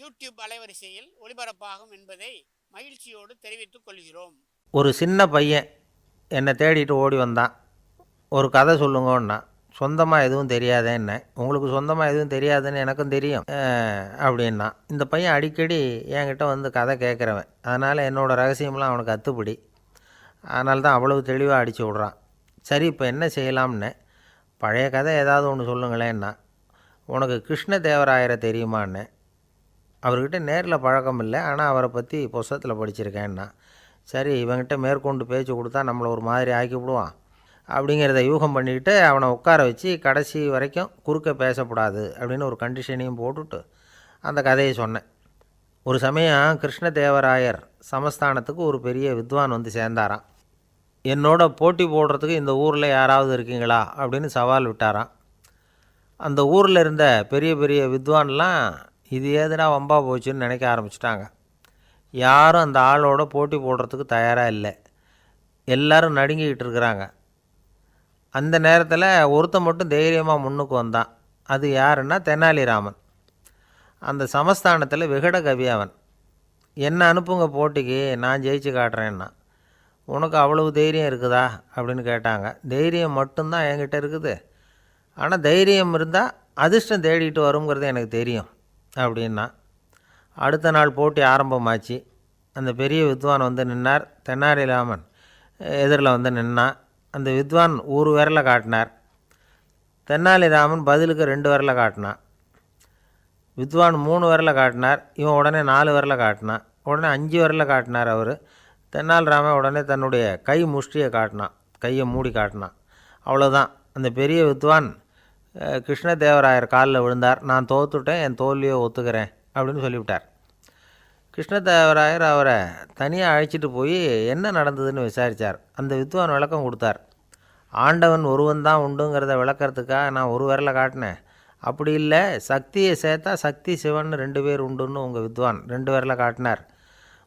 YouTube அலைவரிசையில் ஒளிபரப்பாகும் என்பதை மகிழ்ச்சியோடு தெரிவித்துக் கொள்கிறோம். ஒரு சின்ன பையன் என்னை தேடிட்டு ஓடி வந்தான். ஒரு கதை சொல்லுங்கன்னா சொந்தமாக எதுவும் தெரியாதே என்ன. உங்களுக்கு சொந்தமாக எதுவும் தெரியாதுன்னு எனக்கும் தெரியும் அப்படின்னா இந்த பையன் அடிக்கடி என்கிட்ட வந்து கதை கேட்குறவன். அதனால் என்னோடய ரகசியம்லாம் அவனுக்கு அத்துப்படி. அதனால தான் அவ்வளவு தெளிவாக அடித்து விட்றான். சரி இப்போ என்ன செய்யலாம்னு? பழைய கதை ஏதாவது ஒன்று சொல்லுங்களேன்னா உனக்கு கிருஷ்ண தேவராயரை தெரியுமான்னு? அவர்கிட்ட நேரில் பழக்கம் இல்லை. ஆனால் அவரை பற்றி புஸ்தகத்தில் படிச்சிருக்கேன்னா சரி இவன்கிட்ட மேற்கொண்டு பேச்சு கொடுத்தா நம்மளை ஒரு மாதிரி ஆக்கி விடுவான். அப்படிங்கிறத யூகம் பண்ணிக்கிட்டு அவனை உட்கார வச்சு கடைசி வரைக்கும் குறுக்க பேசக்கூடாது அப்படின்னு ஒரு கண்டிஷனையும் போட்டுட்டு அந்த கதையை சொன்னேன். ஒரு சமயம் கிருஷ்ணதேவராயர் சமஸ்தானத்துக்கு ஒரு பெரிய வித்வான் வந்து சேர்ந்தாராம். என்னோட போட்டி போடுறதுக்கு இந்த ஊரில் யாராவது இருக்கீங்களா? அப்படின்னு சவால் விட்டாராம். அந்த ஊரில் இருந்த பெரிய பெரிய வித்வான்லாம் இது ஏதுடா வம்பா போச்சுன்னு நினைக்க ஆரம்பிச்சிட்டாங்க. யாரும் அந்த ஆளோட போட்டி போடுறதுக்கு தயாராக இல்லை. எல்லாரும் நடுங்கிக்கிட்டு இருக்கிறாங்க. அந்த நேரத்தில் ஒருத்தன் மட்டும் தைரியமாக முன்னுக்கு வந்தான். அது யாருன்னா தெனாலிராமன். அந்த சமஸ்தானத்தில் விகட கவி அவன். என்ன அனுப்புங்க போட்டிக்கு? நான் ஜெயிச்சு காட்டுறேன்னா. உனக்கு அவ்வளவு தைரியம் இருக்குதா? அப்படின்னு கேட்டாங்க. தைரியம் மட்டும்தான் என்கிட்ட இருக்குது. ஆனால் தைரியம் இருந்தால் அதிர்ஷ்டம் தேடிட்டு வருங்கிறது எனக்கு தெரியும். அப்படின்னா அடுத்த நாள் போட்டி ஆரம்பமாச்சு. அந்த பெரிய வித்வான் வந்து நின்னார். தென்னாலிராமன் எதிரில் வந்து நின்னான் அந்த வித்வான் ஒரு விரலை காட்டினார். தென்னாலிராமன் பதிலுக்கு ரெண்டு விரலை காட்டினான் வித்வான் மூணு விரலை காட்டினார். இவன் உடனே நாலு விரலை காட்டினான் உடனே அஞ்சு விரலை காட்டினார் அவர். தென்னாலிராமன் உடனே தன்னுடைய கை முஷ்டியை காட்டினான். கையை மூடி காட்டினான். அவ்வளோதான் அந்த பெரிய வித்வான் கிருஷ்ணதேவராயர் காலில் விழுந்தார். நான் தோத்துட்டேன் என் தோல்வியை ஒத்துக்கிறேன் அப்படின்னு சொல்லிவிட்டார். கிருஷ்ணதேவராயர் அவரை தனியாக அழைச்சிட்டு போய் என்ன நடந்ததுன்னு விசாரித்தார் அந்த வித்வான் விளக்கம் கொடுத்தார். ஆண்டவன் ஒருவன் தான் உண்டுங்கிறத விளக்கிறதுக்காக நான் ஒரு விரலை காட்டினேன். அப்படி இல்லை சக்தியை சேர்த்தா சக்தி சிவன் ரெண்டு பேர் உண்டுன்னு உங்கள் வித்வான் ரெண்டு விரலை காட்டினார்.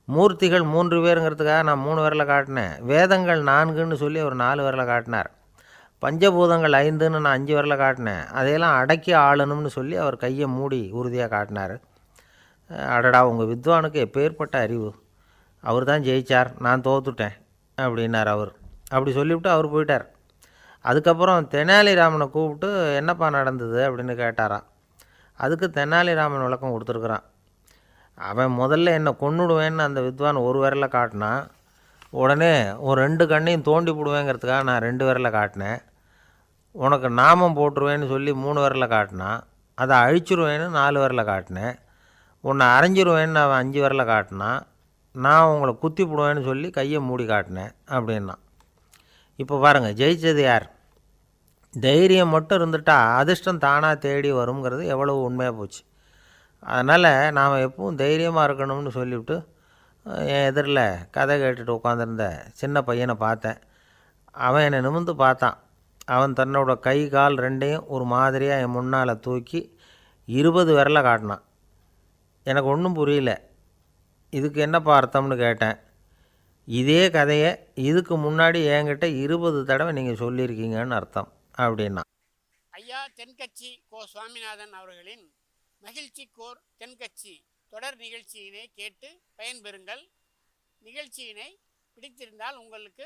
மூர்த்திகள் மூன்று பேருங்கிறதுக்காக நான் மூணு விரலை காட்டினேன். வேதங்கள் நான்குன்னு சொல்லி ஒரு நாலு விரலை காட்டினார். பஞ்சபூதங்கள் ஐந்துன்னு நான் அஞ்சு வரல காட்டினேன். அதையெல்லாம் அடக்கி ஆளணும்னு சொல்லி அவர் கையை மூடி உறுதியாக காட்டினார். அடடா உங்கள் வித்வானுக்கு எப்பேற்பட்ட அறிவு. அவர் தான் ஜெயிச்சார் நான் தோத்துட்டேன் அப்படின்னார் அவர். அப்படி சொல்லிவிட்டு அவர் போயிட்டார். அதுக்கப்புறம் தெனாலிராமனை கூப்பிட்டு என்னப்பா நடந்தது? அப்படின்னு கேட்டாராம் அதுக்கு தெனாலிராமன் விளக்கம் கொடுத்துருக்குறான். அவன் முதல்ல என்னை கொன்னுடுவேன்னு அந்த வித்வான் ஒரு விரலை காட்டினான். உடனே ஒரு ரெண்டு கண்ணையும் தோண்டி போடுவேங்கிறதுக்காக நான் ரெண்டு விரலை காட்டினேன். உனக்கு நாமம் போட்டுருவேன்னு சொல்லி மூணு விரலை காட்டினான் அதை அழிச்சிருவேன்னு நாலு விரலை காட்டினேன் உன்னை அரைஞ்சிருவேன்னு அவன் அஞ்சு விரலை காட்டினான் நான் உங்களை குத்தி போடுவேன்னு சொல்லி கையை மூடி காட்டினேன் அப்படின்னா. இப்போ பாருங்கள் ஜெயிச்சது யார்? தைரியம் மட்டும் இருந்துட்டா அதிர்ஷ்டம் தானாக தேடி வருங்கிறது எவ்வளவு உண்மையாக போச்சு. அதனால் நாம் எப்பவும் தைரியமாக இருக்கணும்னு சொல்லிவிட்டு என் எதிரில் கதை கேட்டுட்டு உட்காந்துருந்த சின்ன பையனை பார்த்தேன். அவன் என்னை நிமிர்ந்து பார்த்தான். அவன் தன்னோட கை கால் ரெண்டையும் ஒரு மாதிரியாக என் முன்னால் தூக்கி இருபது விரலை காட்டினான். எனக்கு ஒன்றும் புரியல. இதுக்கு என்னப்பா அர்த்தம்னு கேட்டேன். இதே கதையை இதுக்கு முன்னாடி என்கிட்ட இருபது தடவை நீங்கள் சொல்லியிருக்கீங்கன்னு அர்த்தம் அப்படின்னா. ஐயா தென்கட்சி கோ சுவாமிநாதன் அவர்களின் மகிழ்ச்சி கோர் தென்கட்சி தொடர் நிகழ்ச்சியினை கேட்டு பயன்பெறுங்கள். நிகழ்ச்சியினை பிடித்திருந்தால் உங்களுக்கு